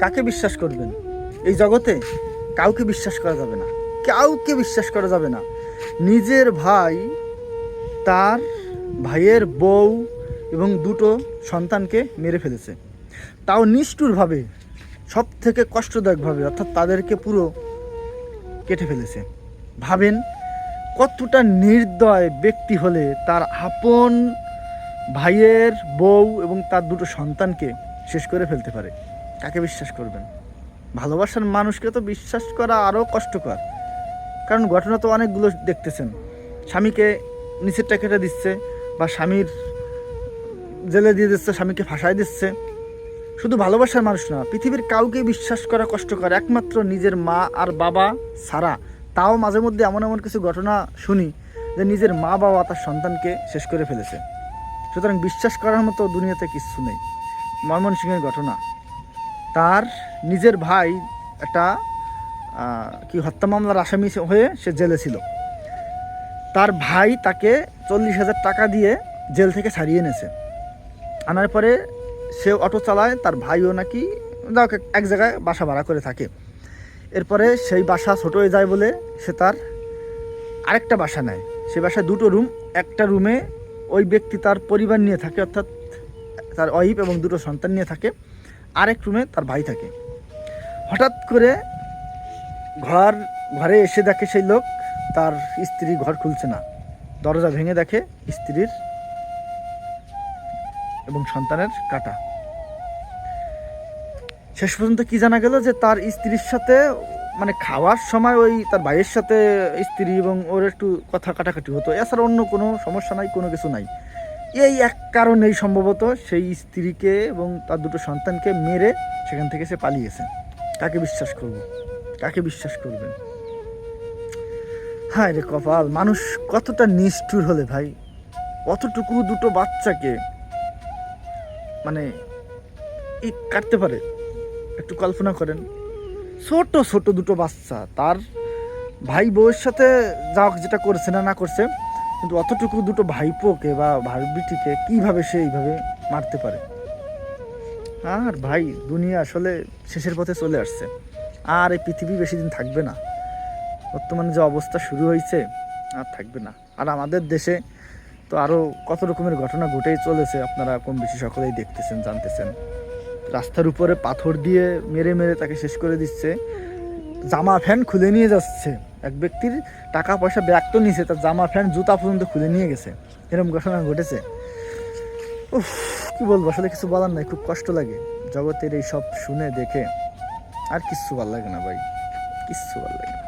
কাকে বিশ্বাস করবেন? এই জগতে কাউকে বিশ্বাস করা যাবে না। কাউকে বিশ্বাস করা যাবে না। নিজের ভাই, তার ভাইয়ের বউ এবং দুটো সন্তানকে মেরে ফেলেছে। তাও নিষ্ঠুরভাবে সব থেকে কষ্টদায়কভাবে, অর্থাৎ তাদেরকে পুরো কেটে ফেলেছে। ভাবেন, কতটা নির্দয় ব্যক্তি হলে তার আপন ভাইয়ের বউ এবং তার দুটো সন্তানকে শেষ করে ফেলতে পারে। কাকে বিশ্বাস করবেন? ভালোবাসার মানুষকে তো বিশ্বাস করা আরও কষ্টকর। কারণ ঘটনা তো অনেকগুলো দেখতেছেন। স্বামীকে নিচেরটা কেটে দিচ্ছে বা স্বামীর জেলে দিয়ে দিচ্ছে, স্বামীকে ফাঁসায় দিচ্ছে। শুধু ভালোবাসার মানুষ না, পৃথিবীর কাউকে বিশ্বাস করা কষ্টকর। একমাত্র নিজের মা আর বাবা ছাড়া। তাও মাঝে মধ্যে এমন এমন কিছু ঘটনা শুনি যে নিজের মা বাবা তার সন্তানকে শেষ করে ফেলেছে। সুতরাং বিশ্বাস করার মতো দুনিয়াতে কিচ্ছু নেই। ময়মনসিংহের ঘটনা। তার নিজের ভাই একটা কি হত্যা মামলার আসামি হয়ে সে জেলে ছিল। তার ভাই তাকে চল্লিশ হাজার টাকা দিয়ে জেল থেকে ছাড়িয়ে এনেছে। আনার পরে সে অটো চালায়, তার ভাইও নাকি যাই হোক এক জায়গায় বাসা ভাড়া করে থাকে। এরপরে সেই বাসা ছোট হয়ে যায় বলে সে তার আরেকটা বাসা নেয়। সে বাসায় দুটো রুম, একটা রুমে ওই ব্যক্তি তার পরিবার নিয়ে থাকে, অর্থাৎ তার ওয়াইফ এবং দুটো সন্তান নিয়ে থাকে। আরেক রুমে তার ভাই থাকে। হঠাৎ করে ঘর, ঘরে এসে দেখে সেই লোক, তার স্ত্রী ঘর খুলছে না। দরজা ভেঙে দেখে স্ত্রীর এবং সন্তানের কাটা। শেষ পর্যন্ত কি জানা গেল যে তার স্ত্রীর সাথে মানে খাওয়ার সময় ওই তার ভাইয়ের সাথে স্ত্রী এবং ওর একটু কথা কাটাকাটি হতো। এছাড়া অন্য কোনো সমস্যা নাই, কোনো কিছু নাই। এই এক কারণেই সম্ভবত সেই স্ত্রীকে এবং তার দুটো সন্তানকে মেরে সেখান থেকে সে পালিয়েছে। কাকে বিশ্বাস করব? কাকে বিশ্বাস করবেন? হায় রে কপাল, মানুষ কতটা নিষ্ঠুর হলে ভাই। অতটুকু দুটো বাচ্চাকে মানে ই কাটতে পারে? একটু কল্পনা করেন। ছোট ছোট দুটো বাচ্চা, তার ভাই বউয়ের সাথে যা যেটা করছে না না করছে কিন্তু অতটুকু দুটো ভাইপোকে বা ভাইবিটিকে কীভাবে সে এইভাবে মারতে পারে? আর ভাই, দুনিয়া আসলে শেষের পথে চলে আসছে। আর এই পৃথিবী বেশি দিন থাকবে না। বর্তমানে যে অবস্থা শুরু হয়েছে, আর থাকবে না। আর আমাদের দেশে তো আরও কত রকমের ঘটনা ঘটেই চলেছে, আপনারা কম বেশি সকলেই দেখতেছেন, জানতেছেন। রাস্তার উপরে পাথর দিয়ে মেরে মেরে তাকে শেষ করে দিচ্ছে। জামা ফ্যান খুলে নিয়ে যাচ্ছে। এক ব্যক্তির টাকা পয়সা ব্যাগ তো নিছে, তার জামা ফ্যান জুতা পর্যন্ত খুলে নিয়ে গেছে। এরকম ঘটনা ঘটেছে। উফ, কি বলব, আসলে কিছু বলার নাই, খুব কষ্ট লাগে। জগতের এই সব শুনে দেখে আর কিচ্ছু ভালো লাগে না ভাই, কিচ্ছু ভালো লাগে না।